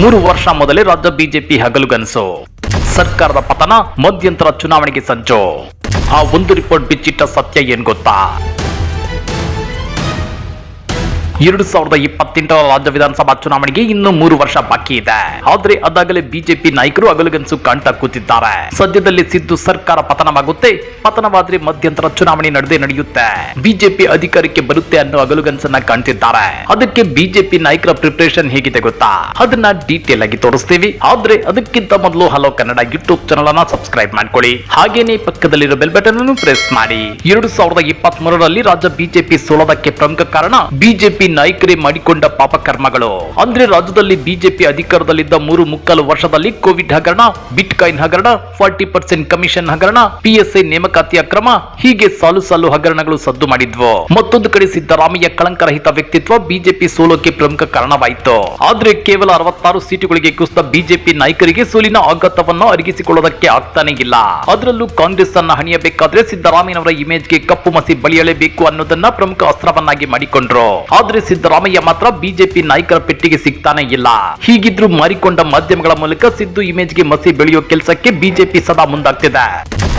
ಮೂರು ವರ್ಷ ಮೊದಲೇ ರಾಜ್ಯ ಬಿಜೆಪಿ ಹಗಲುಗನಸು. ಸರ್ಕಾರದ ಪತನ, ಮಧ್ಯಂತರ ಚುನಾವಣೆಗೆ ಸಂಚು. ಆ ಒಂದು ರಿಪೋರ್ಟ್ ಬಿಚ್ಚಿಟ್ಟ ಸತ್ಯ ಏನ್ ಗೊತ್ತಾ? ಎರಡು ಸಾವಿರದ ಇಪ್ಪತ್ತೆಂಟರ ರಾಜ್ಯ ವಿಧಾನಸಭಾ ಚುನಾವಣೆಗೆ ಇನ್ನು ಮೂರು ವರ್ಷ ಬಾಕಿ ಇದೆ. ಆದ್ರೆ ಅದಾಗಲೇ ಬಿಜೆಪಿ ನಾಯಕರು ಅಗಲುಗನ್ಸು ಕಾಣ್ತಾ ಕೂತಿದ್ದಾರೆ. ಸದ್ಯದಲ್ಲಿ ಸಿದ್ದು ಸರ್ಕಾರ ಪತನವಾಗುತ್ತೆ, ಪತನವಾದ್ರೆ ಮಧ್ಯಂತರ ಚುನಾವಣೆ ನಡೆದೇ ನಡೆಯುತ್ತೆ. ಬಿಜೆಪಿ ಅಧಿಕಾರಕ್ಕೆ ಬರುತ್ತೆ ಅನ್ನೋ ಅಗಲುಗನ್ಸನ್ನ ಕಾಣ್ತಿದ್ದಾರೆ. ಅದಕ್ಕೆ ಬಿಜೆಪಿ ನಾಯಕರ ಪ್ರಿಪರೇಷನ್ ಹೇಗಿದೆ ಗೊತ್ತಾ? ಅದನ್ನ ಡೀಟೇಲ್ ಆಗಿ ತೋರಿಸ್ತೀವಿ. ಆದ್ರೆ ಅದಕ್ಕಿಂತ ಮೊದಲು ಹಲೋ ಕನ್ನಡ ಯೂಟ್ಯೂಬ್ ಚಾನಲ್ ಅನ್ನ ಸಬ್ಸ್ಕ್ರೈಬ್ ಮಾಡ್ಕೊಳ್ಳಿ. ಹಾಗೇನೆ ಪಕ್ಕದಲ್ಲಿರೋ ಬೆಲ್ ಬಟನ್ ಅನ್ನು ಪ್ರೆಸ್ ಮಾಡಿ. ಎರಡು ಸಾವಿರದ ಇಪ್ಪತ್ತ್ ಮೂರರಲ್ಲಿ ರಾಜ್ಯ ಬಿಜೆಪಿ ಸೋಲದಕ್ಕೆ ಪ್ರಮುಖ ಕಾರಣ ಬಿಜೆಪಿ ನಾಯಕರೇ ಮಾಡಿಕೊಂಡ ಪಾಪಕರ್ಮಗಳು ಅಂದ್ರೆ ರಾಜ್ಯದಲ್ಲಿ ಬಿಜೆಪಿ ಅಧಿಕಾರದಲ್ಲಿದ್ದ ಮೂರು ಮುಕ್ಕಾಲು ವರ್ಷದಲ್ಲಿ ಕೋವಿಡ್ ಹಗರಣ ಬಿಟ್ ಕಾಯಿನ್ ಹಗರಣ, ಫಾರ್ಟಿ ಪರ್ಸೆಂಟ್ ಕಮಿಷನ್ ಹಗರಣ ಪಿಎಸ್ಐ ನೇಮಕಾತಿ ಅಕ್ರಮ ಹೀಗೆ ಸಾಲು ಸಾಲು ಹಗರಣಗಳು ಸದ್ದು ಮಾಡಿದ್ವು. ಮತ್ತೊಂದು ಕಡೆ ಸಿದ್ದರಾಮಯ್ಯ ಕಳಂಕರಹಿತ ವ್ಯಕ್ತಿತ್ವ ಬಿಜೆಪಿ ಸೋಲೋಕೆ ಪ್ರಮುಖ ಕಾರಣವಾಯಿತು. ಆದ್ರೆ ಕೇವಲ ಅರವತ್ತಾರು ಸೀಟುಗಳಿಗೆ ಕುಸಿದ ಬಿಜೆಪಿ ನಾಯಕರಿಗೆ ಸೋಲಿನ ಆಘಾತವನ್ನು ಅರಿಗಿಸಿಕೊಳ್ಳೋದಕ್ಕೆ ಆಗ್ತಾನೆ ಇಲ್ಲ. ಅದರಲ್ಲೂ ಕಾಂಗ್ರೆಸ್ ಅನ್ನ ಹಣಿಯಬೇಕಾದ್ರೆ ಸಿದ್ದರಾಮಯ್ಯನವರ ಇಮೇಜ್ಗೆ ಕಪ್ಪು ಮಸಿ ಬಳಿಯಲೇಬೇಕು ಅನ್ನೋದನ್ನ ಪ್ರಮುಖ ಅಸ್ತ್ರವನ್ನಾಗಿ ಮಾಡಿಕೊಂಡ್ರು. ಆದ್ರೆ ಸಿದ್ದರಾಮಯ್ಯ ಮಾತ್ರ ಬಿಜೆಪಿ ನಾಯಕರ ಪೆಟ್ಟಿಗೆ ಸಿಗ್ತಾನೆ ಇಲ್ಲ. ಹೀಗಿದ್ರು ಮಾರಿಕೊಂಡ ಮಾಧ್ಯಮಗಳ ಮೂಲಕ ಸಿದ್ದು ಇಮೇಜ್ಗೆ ಮಸಿ ಬೆಳೆಯೋ ಕೆಲಸಕ್ಕೆ ಬಿಜೆಪಿ ಸದಾ ಮುಂದಾಗ್ತಿದೆ.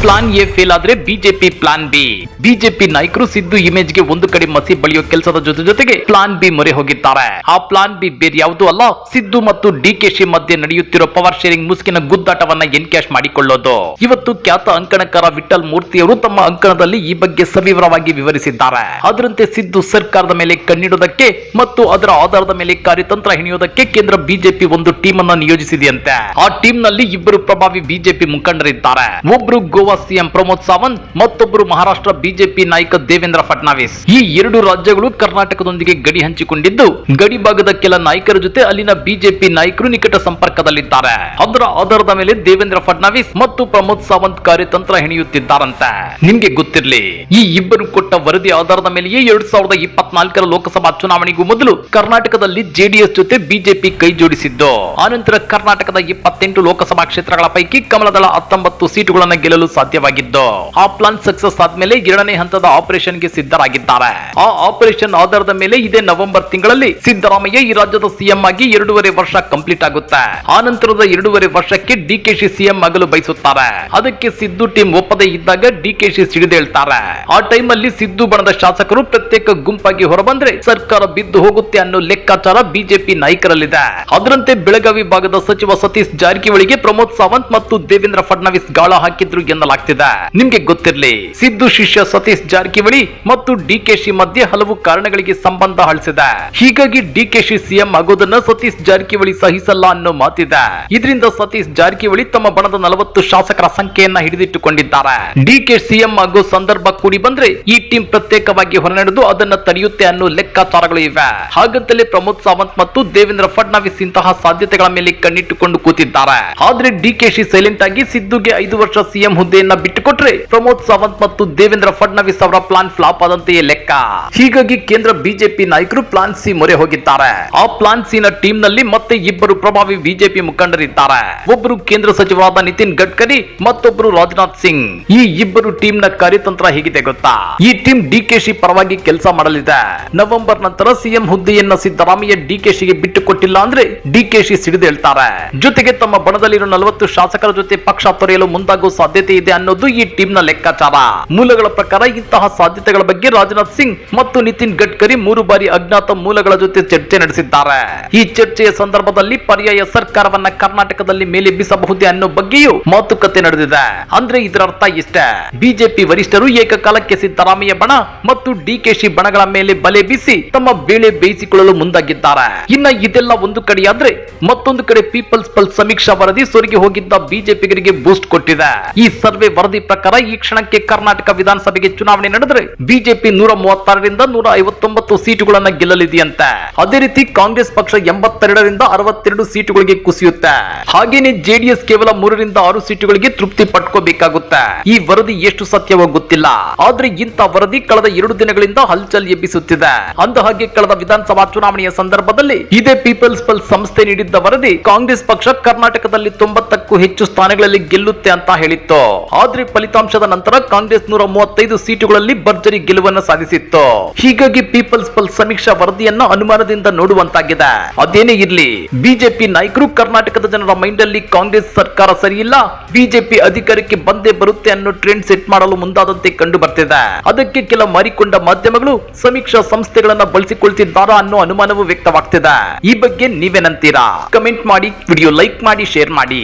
ಪ್ಲಾನ್ ಎ ಫೇಲ್ ಆದ್ರೆ ಬಿಜೆಪಿ ಪ್ಲಾನ್ ಬಿ ಬಿಜೆಪಿ ನಾಯಕರು ಸಿದ್ದು ಇಮೇಜ್ಗೆ ಒಂದು ಕಡೆ ಮಸಿ ಬಳಿಯೋ ಕೆಲಸದ ಜೊತೆ ಜೊತೆಗೆ ಪ್ಲಾನ್ ಬಿ ಮೊರೆ ಹೋಗಿದ್ದಾರೆ. ಆ ಪ್ಲಾನ್ ಬಿ ಬೇರೆ ಯಾವುದು ಅಲ್ಲ, ಸಿದ್ದು ಮತ್ತು ಡಿಕೆಶಿ ಮಧ್ಯೆ ನಡೆಯುತ್ತಿರೋ ಪವರ್ ಶೇರಿಂಗ್ ಮುಸುಕಿನ ಗುದ್ದಾಟವನ್ನ ಎನ್ಕ್ಯಾಶ್ ಮಾಡಿಕೊಳ್ಳೋದು. ಇವತ್ತು ಖ್ಯಾತ ಅಂಕಣಕಾರ ವಿಠಲ್ ಮೂರ್ತಿಯವರು ತಮ್ಮ ಅಂಕಣದಲ್ಲಿ ಈ ಬಗ್ಗೆ ಸವಿವರವಾಗಿ ವಿವರಿಸಿದ್ದಾರೆ. ಅದರಂತೆ ಸಿದ್ದು ಸರ್ಕಾರದ ಮೇಲೆ ಕಣ್ಣಿಡೋದಕ್ಕೆ ಮತ್ತು ಅದರ ಆಧಾರದ ಮೇಲೆ ಕಾರ್ಯತಂತ್ರ ಹೆಣೆಯೋದಕ್ಕೆ ಕೇಂದ್ರ ಬಿಜೆಪಿ ಒಂದು ಟೀಮ್ ಅನ್ನ ನಿಯೋಜಿಸಿದೆಯಂತೆ. ಆ ಟೀಮ್ನಲ್ಲಿ ಇಬ್ಬರು ಪ್ರಭಾವಿ ಬಿಜೆಪಿ ಮುಖಂಡರಿದ್ದಾರೆ. ಒಬ್ರು ಗೋವಾ ಸಿಎಂ ಪ್ರಮೋದ್ ಸಾವಂತ್, ಮತ್ತೊಬ್ಬರು ಮಹಾರಾಷ್ಟ್ರ ಬಿಜೆಪಿ ನಾಯಕ ದೇವೇಂದ್ರ ಫಡ್ನವೀಸ್. ಈ ಎರಡು ರಾಜ್ಯಗಳು ಕರ್ನಾಟಕದೊಂದಿಗೆ ಗಡಿ ಹಂಚಿಕೊಂಡಿದ್ದು, ಗಡಿ ಭಾಗದ ಕೆಲ ನಾಯಕರ ಜೊತೆ ಅಲ್ಲಿನ ಬಿಜೆಪಿ ನಾಯಕರು ನಿಕಟ ಸಂಪರ್ಕದಲ್ಲಿದ್ದಾರೆ. ಅದರ ಆಧಾರದ ಮೇಲೆ ದೇವೇಂದ್ರ ಫಡ್ನವೀಸ್ ಮತ್ತು ಪ್ರಮೋದ್ ಸಾವಂತ್ ಕಾರ್ಯತಂತ್ರ ಹೆಣೆಯುತ್ತಿದ್ದಾರಂತೆ. ನಿಮ್ಗೆ ಗೊತ್ತಿರ್ಲಿ, ಈ ಇಬ್ಬರು ಕೊಟ್ಟ ವರದಿ ಆಧಾರದ ಮೇಲೆಯೇ ಎರಡ್ ಸಾವಿರದ ಇಪ್ಪತ್ನಾಲ್ಕರ ಲೋಕಸಭಾ ಚುನಾವಣೆಗೂ ಮೊದಲು ಕರ್ನಾಟಕದಲ್ಲಿ ಜೆಡಿಎಸ್ ಜೊತೆ ಬಿಜೆಪಿ ಕೈ ಜೋಡಿಸಿದ್ದು. ಆನಂತರ ಕರ್ನಾಟಕದ ಇಪ್ಪತ್ತೆಂಟು ಲೋಕಸಭಾ ಕ್ಷೇತ್ರಗಳ ಪೈಕಿ ಕಮಲದಳ ಹತ್ತೊಂಬತ್ತು ಸೀಟುಗಳನ್ನು ಗೆಲ್ಲಲು ಸಾಧ್ಯವಾಗಿದ್ದು. ಆ ಪ್ಲಾನ್ ಸಕ್ಸಸ್ ಆದ್ಮೇಲೆ ಎರಡನೇ ಹಂತದ ಆಪರೇಷನ್ಗೆ ಸಿದ್ಧರಾಗಿದ್ದಾರೆ. ಆ ಆಪರೇಷನ್ ಆಧಾರದ ಮೇಲೆ ಇದೇ ನವೆಂಬರ್ ತಿಂಗಳಲ್ಲಿ ಸಿದ್ದರಾಮಯ್ಯ ಈ ರಾಜ್ಯದ ಸಿಎಂ ಆಗಿ ಎರಡೂವರೆ ವರ್ಷ ಕಂಪ್ಲೀಟ್ ಆಗುತ್ತೆ. ಆ ನಂತರದ ಎರಡೂವರೆ ವರ್ಷಕ್ಕೆ ಡಿಕೆಶಿ ಸಿಎಂ ಆಗಲು ಬಯಸುತ್ತಾರೆ. ಅದಕ್ಕೆ ಸಿದ್ದು ಟೀಮ್ ಒಪ್ಪದೇ ಇದ್ದಾಗ ಡಿಕೆಶಿ ಸಿಡಿದೇಳ್ತಾರೆ ಆ ಟೈಮ್ ಅಲ್ಲಿ ಸಿದ್ದು ಬಣದ ಶಾಸಕರು ಪ್ರತ್ಯೇಕ ಗುಂಪಾಗಿ ಹೊರಬಂದ್ರೆ ಸರ್ಕಾರ ಬಿದ್ದು ಹೋಗುತ್ತೆ ಅನ್ನೋ ಲೆಕ್ಕಾಚಾರ ಬಿಜೆಪಿ ನಾಯಕರಲ್ಲಿದೆ. ಅದರಂತೆ ಬೆಳಗಾವಿ ಭಾಗದ ಸಚಿವ ಸತೀಶ್ ಜಾರಕಿಹೊಳಿಗೆ ಪ್ರಮೋದ್ ಸಾವಂತ್ ಮತ್ತು ದೇವೇಂದ್ರ ಫಡ್ನವೀಸ್ ಗಾಳ ಹಾಕಿದ್ರು ಎನ್ನಲಾಗ್ತಿದೆ ನಿಮ್ಗೆ ಗೊತ್ತಿರ್ಲಿ, ಸಿದ್ದು ಶಿಷ್ಯ ಸತೀಶ್ ಜಾರಕಿಹೊಳಿ ಮತ್ತು ಡಿಕೆಶಿ ಮಧ್ಯೆ ಹಲವು ಕಾರಣಗಳಿಗೆ ಸಂಬಂಧ ಹಳಿಸಿದೆ ಹೀಗಾಗಿ ಡಿಕೆಶಿ ಸಿಎಂ ಆಗೋದನ್ನ ಸತೀಶ್ ಜಾರಕಿಹೊಳಿ ಸಹಿಸಲ್ಲ ಅನ್ನೋ ಮಾತಿದೆ. ಇದರಿಂದ ಸತೀಶ್ ಜಾರಕಿಹೊಳಿ ತಮ್ಮ ಬಣದ ನಲವತ್ತು ಶಾಸಕರ ಸಂಖ್ಯೆಯನ್ನ ಹಿಡಿದಿಟ್ಟುಕೊಂಡಿದ್ದಾರೆ. ಡಿಕೆ ಸಿಎಂ ಆಗೋ ಸಂದರ್ಭ ಕೂಡಿ ಬಂದ್ರೆ ಈ ಟೀಮ್ ಪ್ರತ್ಯೇಕವಾಗಿ ಹೊರನಡೆದು ಅದನ್ನ ತಡೆಯುತ್ತೆ ಅನ್ನೋ ಲೆಕ್ಕಾಚಾರಗಳು ಇವೆ. ಹಾಗಂತಲೇ ಪ್ರಮೋದ್ ಸಾವಂತ್ ಮತ್ತು ದೇವೇಂದ್ರ ಫಡ್ನವೀಸ್ ಇಂತಹ ಸಾಧ್ಯತೆಗಳ ಮೇಲೆ ಕಣ್ಣಿಟ್ಟುಕೊಂಡು ಕೂತಿದ್ದಾರೆ. ಆದ್ರೆ ಡಿಕೆಶಿ ಸೈಲೆಂಟ್ ಆಗಿ ಸಿದ್ದುಗೆ ಐದು ವರ್ಷ ಸಿಎಂ ಹುದ್ದೆಯನ್ನ ಬಿಟ್ಟುಕೊಟ್ರೆ ಪ್ರಮೋದ್ ಸಾವಂತ್ ಮತ್ತು ದೇವೇಂದ್ರ ಫಡ್ನವೀಸ್ ಅವರ ಪ್ಲಾನ್ ಫ್ಲಾಪ್ ಆದಂತೆಯೇ ಲೆಕ್ಕ. ಹೀಗಾಗಿ ಕೇಂದ್ರ ಬಿಜೆಪಿ ನಾಯಕರು ಪ್ಲಾನ್ ಸಿ ಮೊರೆ ಹೋಗಿದ್ದಾರೆ. ಆ ಪ್ಲಾನ್ ಸಿ ನ ಟೀಮ್ನಲ್ಲಿ ಮತ್ತೆ ಇಬ್ಬರು ಪ್ರಭಾವಿ ಬಿಜೆಪಿ ಮುಖಂಡರಿದ್ದಾರೆ. ಒಬ್ಬರು ಕೇಂದ್ರ ಸಚಿವರಾದ ನಿತಿನ್ ಗಡ್ಕರಿ ಮತ್ತೊಬ್ಬರು ರಾಜನಾಥ್ ಸಿಂಗ್. ಈ ಇಬ್ಬರು ಟೀಮ್ನ ಕಾರ್ಯತಂತ್ರ ಹೇಗಿದೆ ಗೊತ್ತಾ? ಈ ಟೀಮ್ ಡಿಕೆಶಿ ಪರವಾಗಿ ಕೆಲಸ ಮಾಡಲಿದೆ. ನವೆಂಬರ್ ನಂತರ ಸಿಎಂ ಹುದ್ದೆಯನ್ನ ಸಿದ್ದರಾಮಯ್ಯ ಡಿಕೆಶಿಗೆ ಬಿಟ್ಟು ಕೊಟ್ಟಿಲ್ಲ ಅಂದ್ರೆ ಡಿಕೆಶಿ ಸಿಡಿದೇಳ್ತಾರೆ ಜೊತೆಗೆ ತಮ್ಮ ಬಣದಲ್ಲಿರೋ ನಲವತ್ತು ಶಾಸಕರ ಜೊತೆ ಪಕ್ಷ ತೊರೆಯಲು ಮುಂದಾಗುವ ಸಾಧ್ಯತೆ ಇದೆ ಅನ್ನೋದು ಈ ಟೀಮ್ನ ಲೆಕ್ಕಾಚಾರ. ಮೂಲಗಳ ಪ್ರಕಾರ ಇಂತಹ ಸಾಧ್ಯತೆಗಳ ಬಗ್ಗೆ ರಾಜನಾಥ್ ಸಿಂಗ್ ಮತ್ತು ನಿತಿನ್ ಗಡ್ಕರಿ ಮೂರು ಬಾರಿ ಅಜ್ಞಾತ ಮೂಲಗಳ ಜೊತೆ ಚರ್ಚೆ ನಡೆಸಿದ್ದಾರೆ. ಈ ಚರ್ಚೆಯ ಸಂದರ್ಭದಲ್ಲಿ ಪರ್ಯಾಯ ಸರ್ಕಾರವನ್ನ ಕರ್ನಾಟಕದಲ್ಲಿ ಮೇಲೆಬ್ಬಿಸಬಹುದೇ ಅನ್ನೋ ಬಗ್ಗೆಯೂ ಮಾತುಕತೆ ನಡೆದಿದೆ. ಅಂದ್ರೆ ಇದರ ಅರ್ಥ ಇಷ್ಟೇ. ಬಿಜೆಪಿ ವರಿಷ್ಠರು ಏಕಕಾಲಕ್ಕೆ ಸಿದ್ದರಾಮಯ್ಯ ಬಣ ಮತ್ತು ಡಿಕೆಶಿ ಬಣಗಳ ಮೇಲೆ ಬಲೆ ಬೀಸಿ ತಮ್ಮ ಬೇಳೆ ಬೇಯಿಸಿಕೊಳ್ಳಲು ಮುಂದಾಗಿದ್ದಾರೆ. ಇನ್ನ ಇದೆಲ್ಲ ಒಂದು ಕಡೆಯಾದ್ರೆ ಮತ್ತೊಂದು ಕಡೆ ಪೀಪಲ್ಸ್ ಪಲ್ಸ್ ಸಮೀಕ್ಷಾ ವರದಿ ಸೊರಗಿ ಹೋಗಿದ್ದ ಬಿಜೆಪಿಗರಿಗೆ ಬೂಸ್ಟ್ ಕೊಟ್ಟಿದೆ. ಈ ಸರ್ವೆ ವರದಿ ಪ್ರಕಾರ ಈ ಕ್ಷಣಕ್ಕೆ ಕರ್ನಾಟಕ ವಿಧಾನಸಭೆಗೆ ಚುನಾವಣೆ ನಡೆದರೆ ಬಿಜೆಪಿ ನೂರ ಮೂವತ್ತಾರರಿಂದ ನೂರ ಐವತ್ತೊಂಬತ್ತು ಸೀಟುಗಳನ್ನ ಗೆಲ್ಲಲಿದೆಯಂತೆ. ಅದೇ ರೀತಿ ಕಾಂಗ್ರೆಸ್ ಪಕ್ಷ ಎಂಬತ್ತೆರಡರಿಂದ ಅರವತ್ತೆರಡು ಸೀಟುಗಳಿಗೆ ಕುಸಿಯುತ್ತೆ. ಹಾಗೇನೆ ಜೆಡಿಎಸ್ ಕೇವಲ ಮೂರರಿಂದ ಆರು ಸೀಟುಗಳಿಗೆ ತೃಪ್ತಿ ಪಟ್ಕೋಬೇಕಾಗುತ್ತೆ. ಈ ವರದಿ ಎಷ್ಟು ಸತ್ಯವೋ ಗೊತ್ತಿಲ್ಲ. ಆದ್ರೆ ಇಂಥ ವರದಿ ಕಳೆದ ಎರಡು ದಿನಗಳಿಂದ ಹಲ್ಚಲ್ ಎಬ್ಬಿಸುತ್ತಿದೆ. ಅಂದ ಹಾಗೆ ಕಳೆದ ವಿಧಾನಸಭಾ ಚುನಾವಣೆಯ ಸಂದರ್ಭದಲ್ಲಿ ಇದೇ ಪೀಪಲ್ಸ್ ಪಲ್ಸ್ ಸಂಸ್ಥೆ ನೀಡಿದ್ದ ವರದಿ ಕಾಂಗ್ರೆಸ್ ಪಕ್ಷ ಕರ್ನಾಟಕದಲ್ಲಿ ತೊಂಬತ್ತಕ್ಕೂ ಐವತ್ತಕ್ಕೂ ಹೆಚ್ಚು ಸ್ಥಾನಗಳಲ್ಲಿ ಗೆಲ್ಲುತ್ತೆ ಅಂತ ಹೇಳಿತ್ತು. ಆದ್ರೆ ಫಲಿತಾಂಶದ ನಂತರ ಕಾಂಗ್ರೆಸ್ ನೂರ ಮೂವತ್ತೈದು ಸೀಟುಗಳಲ್ಲಿ ಭರ್ಜರಿ ಗೆಲುವನ್ನು ಸಾಧಿಸಿತ್ತು. ಹೀಗಾಗಿ ಪೀಪಲ್ಸ್ ಪಲ್ ಸಮೀಕ್ಷಾ ವರದಿಯನ್ನ ಅನುಮಾನದಿಂದ ನೋಡುವಂತಾಗಿದೆ. ಅದೇನೇ ಇರ್ಲಿ, ಬಿಜೆಪಿ ನಾಯಕರು ಕರ್ನಾಟಕದ ಜನರ ಮೈಂಡ್ ಅಲ್ಲಿ ಕಾಂಗ್ರೆಸ್ ಸರ್ಕಾರ ಸರಿಯಿಲ್ಲ, ಬಿಜೆಪಿ ಅಧಿಕಾರಕ್ಕೆ ಬಂದೇ ಬರುತ್ತೆ ಅನ್ನೋ ಟ್ರೆಂಡ್ ಸೆಟ್ ಮಾಡಲು ಮುಂದಾದಂತೆ ಕಂಡು ಬರ್ತಿದೆ ಅದಕ್ಕೆ ಕೆಲ ಮಾರಿಕೊಂಡ ಮಾಧ್ಯಮಗಳು ಸಮೀಕ್ಷಾ ಸಂಸ್ಥೆಗಳನ್ನ ಬಳಸಿಕೊಳ್ತಿದ್ದಾರಾ ಅನ್ನೋ ಅನುಮಾನವೂ ವ್ಯಕ್ತವಾಗ್ತಿದೆ. ಈ ಬಗ್ಗೆ ನೀವೇನಂತೀರಾ? ಕಮೆಂಟ್ ಮಾಡಿ, ವಿಡಿಯೋ ಲೈಕ್ ಮಾಡಿ, ಶೇರ್ ಮಾಡಿ.